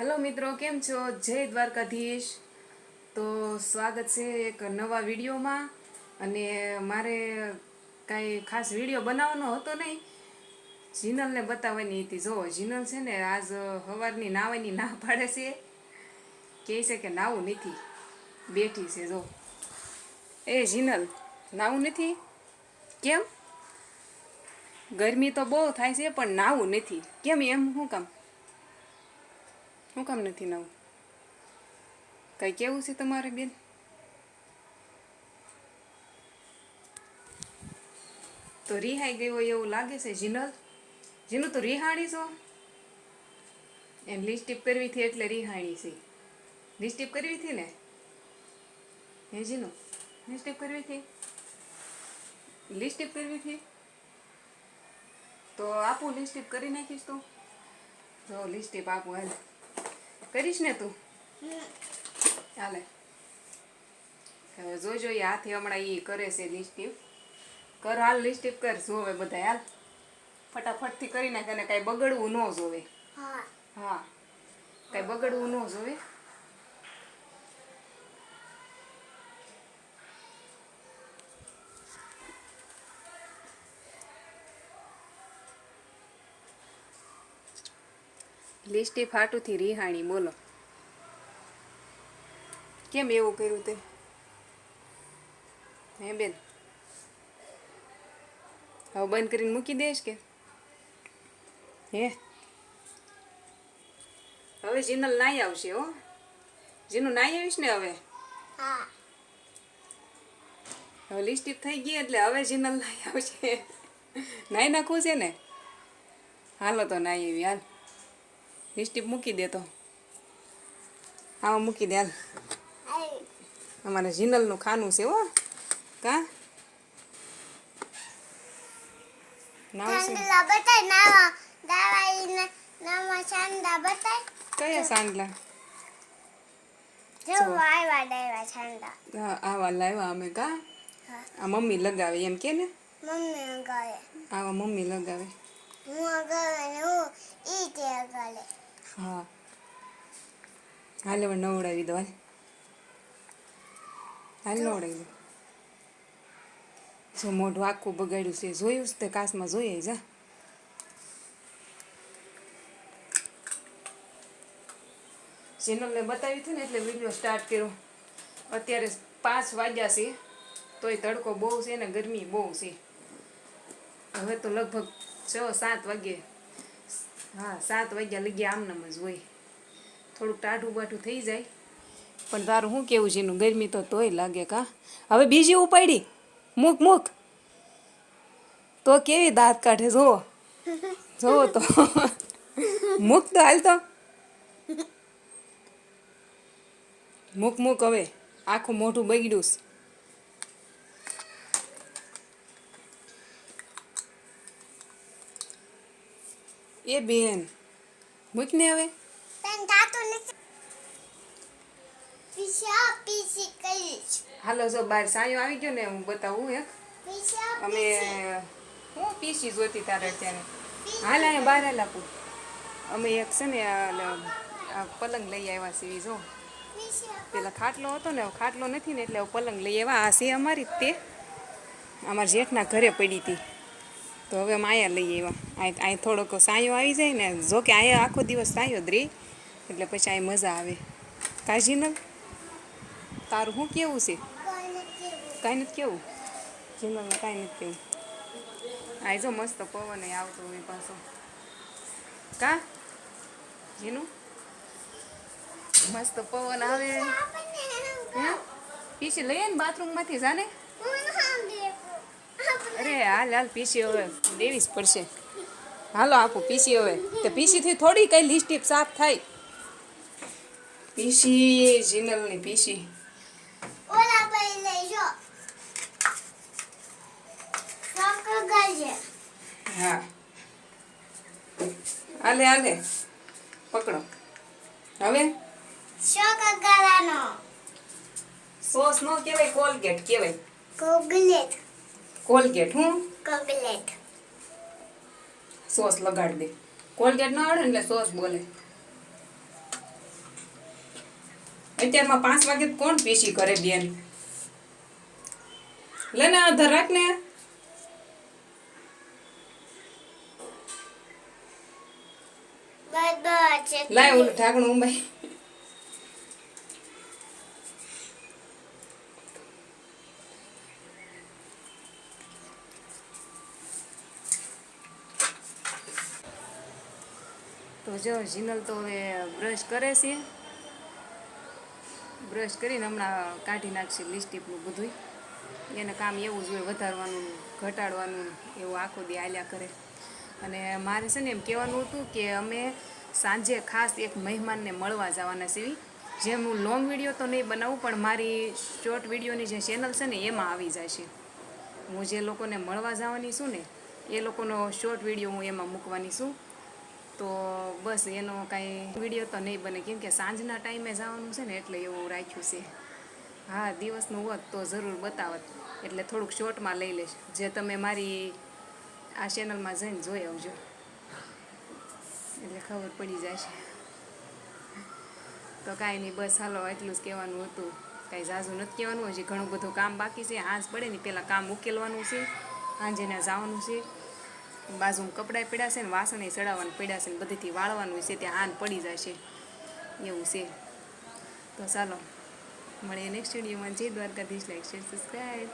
Hello મિત્રો, કેમ છો? જય દ્વારકાધીશ. તો સ્વાગત છે એક નવા વિડીયોમાં. અને મારે કાંઈ ખાસ વીડિયો બનાવવાનો હતો નહીં. જીનલને બતાવવાની હતી. જો, જીનલ છે ને, આજ સવારની નાવાની ના પાડે છે. કહે છે કે નાવું નથી. બેઠી છે, જો. એ જીનલ, નાવું નથી? કેમ? ગરમી તો બહુ થાય છે, પણ નાવું નથી. કેમ એમ? શું કામ? શું કામ નથી નવું? કઈ કેવું છે તમારે બેન? તો રિહાઈ ગયો એવું લાગે છે જીનલ? જીનું તો રિહાણી છો? એમ લિસ્ટીપ કરવી હતી એટલે રિહાણી છે. લિસ્ટીપ કરવી હતી ને? હે જીનું લિસ્ટીપ કરવી હતી? લિસ્ટીપ કરવી હતી? તો આપું લિસ્ટીપ કરી નાખીશ તું? જો લિસ્ટીપ આપું હાલ. કરીશ ને તું? ચાલે. હવે જોજો એ હાથે હમણાં એ કરે છે લિસ્ટીપ કર હાલ લિસ્ટીપ કર જોવે બધા હાલ. ફટાફટથી કરી નાખે અને કાંઈ બગડવું ન જોવે. હા. હા. કાંઈ બગડવું ન જોવે. લિસ્ટી ફાટુથી રિહાણી બોલો. કેમ એવું કર્યું તે? હે બેન? હવે બંધ કરીને મૂકી દઈશ કે? હે? હવે જીનલ નાઈ આવશે હો. જીનું નાઈ આવીશ ને હવે? હવે લિસ્ટી થઈ ગઈ એટલે હવે જીનલ નાઈ આવશે. નાઈ નાખવું છે ને? હાલો તો નાઈ આવી હાલ. લિસ્ટિપ મૂકી દે તો. આમાં મૂકી દે હાલ. અમારે જીનલનું ખાનું છે હો. કા? કયા સાંડલા? આવા લાવ્યા અમે આ મમ્મી લગાવે એમ કે ને? મમ્મી આવા મમ્મી લગાવે. હું ને હું ઈ તે અગાડે હા. હાલ હવે નવડાવી દો હાલ. હાલ નવડાવી દો. જો મોઢું આખું બગાડ્યું છે જોયું છે તે કાચમાં જોઈએ જા. ચેનલને બતાવી હતી ને એટલે વીડિયો સ્ટાર્ટ કર્યો. અત્યારે પાંચ વાગ્યા છે તોય તડકો બહુ છે ને ગરમી બહુ છે. હવે તો લગભગ છ સાત વાગે હા, સાત વાગ્યા લગી આમનામ જ હોય. થોડુંક ટાઢું બાઠું થઈ જાય. પણ તારું શું કેવું છે એનું? ગરમી તો તોય લાગે કા? હવે બીજી ઉપાડી. મૂક મૂક. તો કેવી દાંત કાઢે? જોવો જોવો તો. મૂક તો, હાલ તો. મૂક મૂક હવે. આખું મોઢું બગડ્યું એ બેન. મૂક ને હવે હાલો જો બાર સાયો આવી ગયો ને હું બતાવું એક અમે હું પીસી જોતી તારે અત્યારે. હાલ અહીંયા બહાર હાલ આપું. અમે એક છે ને પલંગ લઈ આવ્યા સીવી જો. પેલા ખાટલો હતો ને ખાટલો નથી ને એટલે પલંગ લઈ આવ્યા. આ છે અમારી તે. અમારા જેઠના ઘરે પડી હતી. તો હવે અમે અહીંયા લઈ આવ્યા. અહીં અહીં થોડોક સાયો આવી જાય ને, જો કે અહીંયા આખો દિવસ સાયો રહી એટલે પછી અહીં મજા આવે. કાજી તારું શું કેવું છે? કાંઈ નથી કેવું? જીનલને કાંઈ નથી કેવું. આ જો મસ્ત પવન આવતો હોય પાછો. કા? જીનું? મસ્ત પવન આવે. પીસી લઈએ ને બાથરૂમમાંથી જાને. અરે હાલ હાલ પીસી હવે દેવી જ પડશે. હાલો આપો પીસી હવે. તે પીસીથી થોડી કઈ લિસ્ટીપ સાફ થાય. પીસી જીનલની પીસી હા. હાલે હાલે. પકડો. હવે? સોસ નો કેવાય કોલગેટ કેવાય. કોગલેટ. કોલગેટ હું કોલગેટ સોસ લગાડી દે. કોલગેટ ન આવડે એટલે સોસ બોલે. અત્યારમાં પાંચ વાગે કોણ પીસી કરે બેન? લે ને અધર રાખ ને. લાય ઓલું ઢાંકણું ઉંબાઈ. તો જો જીનલ તો હવે બ્રશ કરે છે. બ્રશ કરીને હમણાં કાઢી નાખશે લિપસ્ટિકનું બધું એને કામ એવું જ હોય, વધારવાનું, ઘટાડવાનું, એવું આખો દી આલ્યા કરે. અને મારે છે ને એમ કહેવાનું હતું કે અમે સાંજે ખાસ એક મહેમાનને મળવા જવાના છીએ જેમ હું લોંગ વીડિયો તો નહીં બનાવું, પણ મારી શોર્ટ વિડીયોની જે ચેનલ છે ને એમાં આવી જાય છે હું જે લોકોને મળવા જવાની છું ને, એ લોકોનો શોર્ટ વીડિયો હું એમાં મૂકવાની છું. તો બસ એનો કાંઈ વીડિયો તો નહીં બને. કેમ કે સાંજના ટાઈમે જવાનું છે ને એટલે એવું રાખ્યું છે. હા, દિવસનું હોત તો જરૂર બતાવત. એટલે થોડુંક શોર્ટમાં લઈ લઈશ જે તમે મારી આ ચેનલમાં જઈને જોઈ આવજો. એટલે ખબર પડી જશે. તો કાંઈ નહીં, બસ હાલો એટલું જ કહેવાનું હતું. કાંઈ ઝાઝું નથી કહેવાનું, હજી ઘણું બધું કામ બાકી છે. હાંસ પડે ને પહેલાં કામ ઉકેલવાનું છે. સાંજેના જવાનું છે. બાજુમાં કપડાં પડ્યા છે ને વાસણે ચડાવવાનું પડ્યા છે ને બધીથી વાળવાનું છે, ત્યાં હાન પડી જશે. એવું છે. તો ચાલો, મળીએ નેક્સ્ટ વિડીયોમાં જય દ્વારકાધીશ. Like share subscribe